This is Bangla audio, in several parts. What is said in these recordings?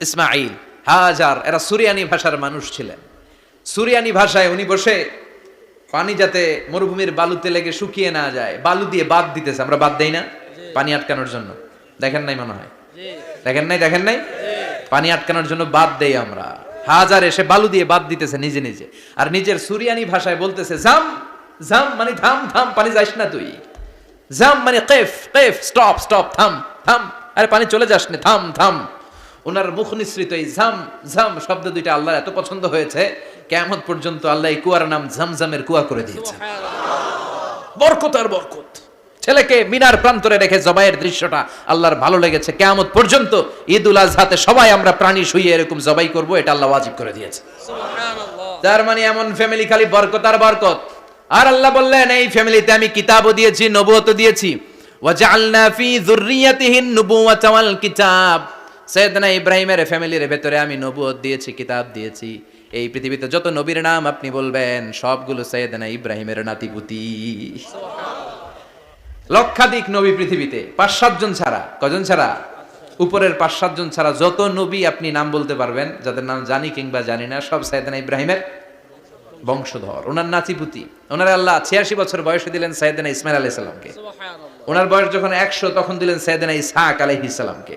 ইসমাইল হাজার, এরা সুরিয়ানি ভাষার মানুষ ছিলেন। সুরিয়ানি ভাষায় উনি বসে পানি যাতে মরুভূমির বালুতে লেগে শুকিয়ে না যায়, বালু দিয়ে বাদ দিতেছে, আমরা বাদ দেই না, পানি আটকানোর জন্য। দেখেন নাই মনে হয়? দেখেন নাই দেখেন নাই? পানি আটকানোর জন্য বাদ দেই আমরা। হাজার এসে বালু দিয়ে বাদ দিতেছে নিজে নিজে। আর নিজের সুরিয়ানি ভাষায় বলতেছে, জাম জাম মানে থাম থাম পানি যাইস না তুই। জাম মানে কেফ কেফ, স্টপ স্টপ, থাম থাম। আরে পানি চলে যাস না, থাম থাম। ওনার মুখ নিঃসৃত এই ঝাম ঝাম শব্দ দুইটা আল্লাহর এত পছন্দ হয়েছে কেমন পর্যন্ত আল্লাহ এই কুয়ার নাম ঝমঝমের কুয়া করে দিয়েছে বরকত আর বরকত। ছেলেকে মিনার প্রান্তরে রেখে জবাইয়ের দৃশ্যটা আল্লাহর ভালো লেগেছে। কেমন পর্যন্ত ঈদ উল আজহাতে সবাই আমরা প্রাণী শুয়ে এরকম জবাই করব এটা আল্লাহ ওয়াজিব করে দিয়েছে। তার মানে এমন ফ্যামিলি খালি বরকত আর বরকত। আর আল্লাহ বললেন এই ফ্যামিলিতে আমি কিতাবও দিয়েছি নবুয়ত দিয়েছি। ওয়াজআলনা ফি যুররিয়াতিহিন নুবুওয়াতা ওয়াল কিতাব। সৈয়দনা ইব্রাহিমের ফ্যামিলির ভেতরে আমি নবুয়ত দিয়েছি কিতাব দিয়েছি। এই পৃথিবীতে যত নবীর নাম আপনি বলবেন সবগুলো সৈয়দনা ইব্রাহিমের নাতিপুতি। লক্ষাধিক নবী পৃথিবীতে পাঁচ সাতজন ছাড়া। কজন ছাড়া? উপরের পাঁচ সাতজন ছাড়া যত নবী আপনি নাম বলতে পারবেন যাদের নাম জানি কিংবা জানি না সব সাইদানা ইব্রাহিমের বংশধর। ওনার নাতিপুতি। ওনার আল্লাহ ছিয়াশি বছর বয়সে দিলেন সাইদানা ইসমাইল আলাইহিস সালামকে। ওনার বয়স যখন একশো তখন দিলেন সাইদানা ইসহাক আলাইহিস সালামকে।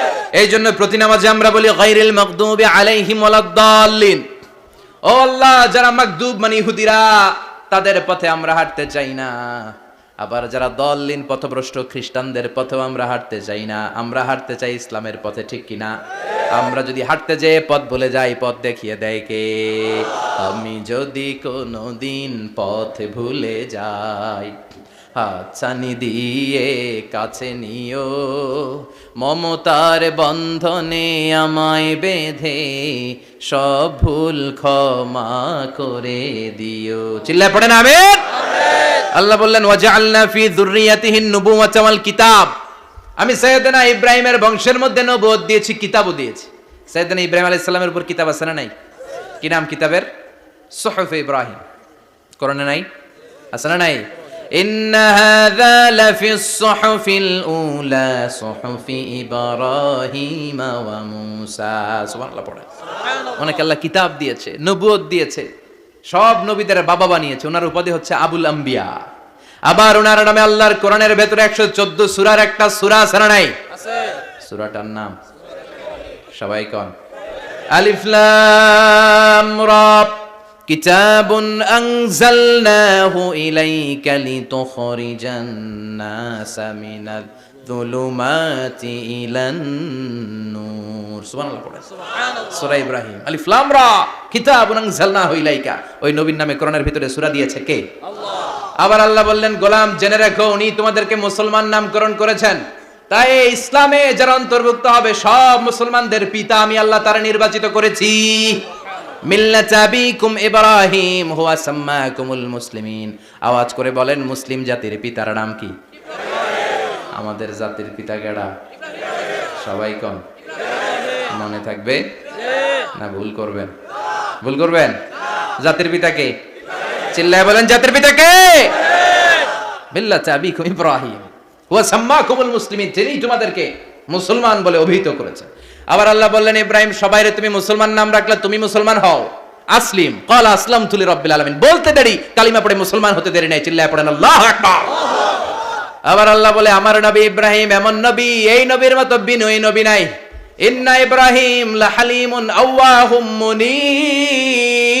এই জন্য প্রতি নামাজে আমরা বলি গাইরিল মকদুবি আলাইহিম ওয়ালাদ-দাল্লিন ও আল্লাহ, যারা মাকদুব মানে ইহুদিরা, তাদের পথে আমরা হাঁটতে চাই না। আবার যারা দলিন পথভ্রষ্ট খ্রিস্টানদের পথেও আমরা হাঁটতে চাই না। আমরা হাঁটতে চাই ইসলামের পথে, ঠিক কিনা? আমরা যদি হাঁটতে যেয়ে পথ ভুলে যাই পথ দেখিয়ে দেয় কে? আমি যদি কোনো দিন পথ ভুলে যাই হাতছানি দিয়ে কাছে নিও মমতার বন্ধনে আমায় বেঁধে সব ভুল ক্ষমা করে দিও। চিল্লায় পড়েন আমের আল্লাহ বললেন ওয়াজআলনা ফি যুররিয়াতিহিন নুবুওয়াতা ওয়াল কিতাব। আমি সৈয়দনা ইব্রাহিমের বংশের মধ্যে নবুয়ত দিয়েছি কিতাবও দিয়েছি সৈয়দনা ইব্রাহিম আলাইহিস সালামের উপর কিতাব আছে না নাই কি নাম কিতাবের সুহফ ইব্রাহিম কোরআনে নাই আছে না নাই إن هذا لفي الصحف الأولى صحف إبراهيم وموسى سبحان الله পড়ে অনেক আল্লাহ কিতাব দিয়েছে নবুয়ত দিয়েছে সব নবীদের বাবা বানিয়েছে ওনার উপাধি হচ্ছে আবুল আম্বিয়া আবার ওনার নামে আল্লাহর কোরআনের ভেতরে একশো চোদ্দ সুরার একটা সুরা না নাই? সুরাটার নাম? সবাই কন। আলিফ লাম রা কিতাবুন আনজালনাহু ইলাইকা লিতুখরিজান নাসা মিনাদ যুলুমাতি ইলান নূর। সুবহানাল্লাহ পড়ে সূরা ইব্রাহিম। আলিফ লাম রা কিতাবুন আনজালনাহু ইলাইকা। ওই নবীর নামে কোরআনের ভিতরে সূরা দিয়েছে কে? আবার আল্লাহ বললেন, গোলাম, জেনে রাখো, উনি তোমাদেরকে মুসলমান নামকরণ করেছেন। তাই ইসলামে যারা অন্তর্ভুক্ত হবে, সব মুসলমানদের পিতা আমি আল্লাহ তারা নির্বাচিত করেছি। মিল্লাত আবিকুম ইব্রাহিম, হুয়া সাম্মাকুমুল মুসলিমিন। আওয়াজ করে বলেন, মুসলিম জাতির পিতার নাম কি? আমাদের জাতির পিতা গেড়া সবাই কন? মনে থাকবে? না, ভুল করবেন। ভুল করবেন? জাতির পিতাকে চিল্লায় বলেন জাতির পিতাকে মিল্লাত আবিকুম ইব্রাহিম হুয়া সাম্মাকুমুল মুসলিমিন তিনি তোমাদেরকে মুসলমান বলে অভিহিত করেছে আবার আল্লাহ বললেন ইব্রাহিম সবাইরে তুমি মুসলমান নাম রাখলে তুমি মুসলমান হও আসলিম কল আসলাম তুলি রব্বিল আলামিন বলতে দেরি কালিমা পড়ে মুসলমান হতে দেরি নাই চিল্লায় পড়েন আল্লাহু আকবার আবার আল্লাহ বলে আমার নবী ইব্রাহিম এমন নবী এই নবীর মতো বিনয়ী নবী নাই ইন্না ইব্রাহিম লাহালিমুন আওয়াহুম মুনিব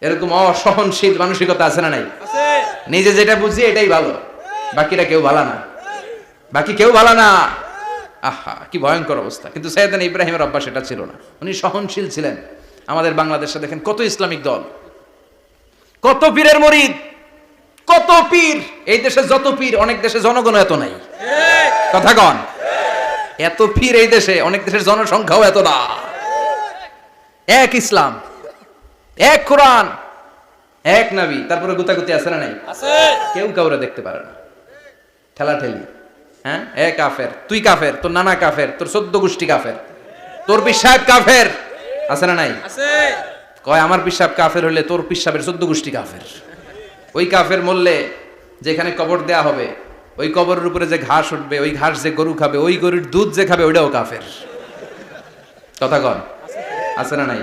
এরকম অসহনশীল মানসিকতা আছে না নাই? নিজে যেটা বুঝি এটাই ভালো। বাকিরা কেউ ভালো না। বাকি কেউ ভালো না। আহা কি ভয়ঙ্কর অবস্থা। কিন্তু সৈয়দান ইব্রাহিমের অভ্যাস এটা ছিল না। উনি সহনশীল ছিলেন। আমাদের বাংলাদেশে দেখেন কত ইসলামিক দল। কত পীরের মরিদ। কত পীর। এই দেশে যত পীর অনেক দেশে জনগণ এত নাই। কথা কন। এত পীর এই দেশে অনেক দেশের জনসংখ্যাও এত না। এক ইসলাম। এক কোরআন এক নাবি তারপরে গুতাগুতি আছে না নাই? কেউ কাউরে দেখতে পারে না। ঠেলা ঠেলি। হ্যাঁ? এ কাফের তুই কাফের তোর নানা কাফের তোর চোদ্দ গোষ্ঠী কাফের তোর পিসাব কাফের আছে না নাই? কয় আমার পিসাব কাফের হলে তোর পিসাবের চোদ্দ গোষ্ঠী কাফের। ওই কাফের মরলে যেখানে কবর দেয়া হবে ওই কবরের উপরে যে ঘাস উঠবে ওই ঘাস যে গরু খাবে ওই গরুর দুধ যে খাবে ওইটাও কাফের। কথা কন? আছে না নাই?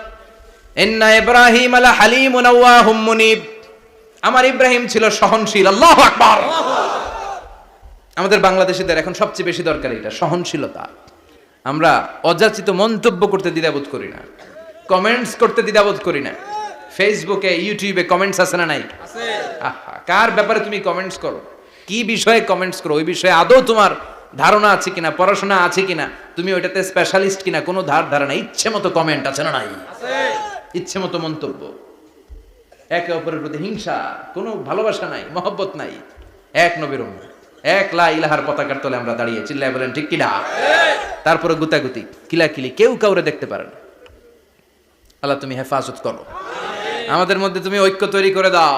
ইব্রাহিম আলা মুনিব। আমার ইব্রাহিম ছিল সহনশীল। আল্লাহু আকবার। আমাদের বাংলাদেশিদের এখন সবচেয়ে বেশি দরকার এটা সহনশীলতা। আমরা অযাচিত মন্তব্য করতে দ্বিধাবোধ করি না কমেন্টস করতে দ্বিধাবোধ করি না। ফেসবুকে ইউটিউবে কমেন্টস আছে না নাই? কার ব্যাপারে তুমি কমেন্টস করো? কি বিষয়ে কমেন্টস করো? ওই বিষয়ে আদৌ তোমার ধারণা আছে কিনা পড়াশোনা আছে কিনা? তুমি ওইটাতে স্পেশালিস্ট কিনা? কোনো ধার ধারণা ইচ্ছে মতো কমেন্ট আছে না নাই? ইচ্ছে মতো মন্তব্য। একে অপরের প্রতি হিংসা কোনো ভালোবাসা নাই মহব্বত নাই। এক নবীর এক লা ইলাহার পতাকার তলে আমরা দাঁড়িয়ে চিল্লায় বলেন ঠিক কিনা তারপরে গুতাগুতি কিলাকিলি কেউ কাউরে দেখতে পারে না। আল্লাহ তুমি হেফাজত করো। আমাদের মধ্যে তুমি ঐক্য তৈরি করে দাও।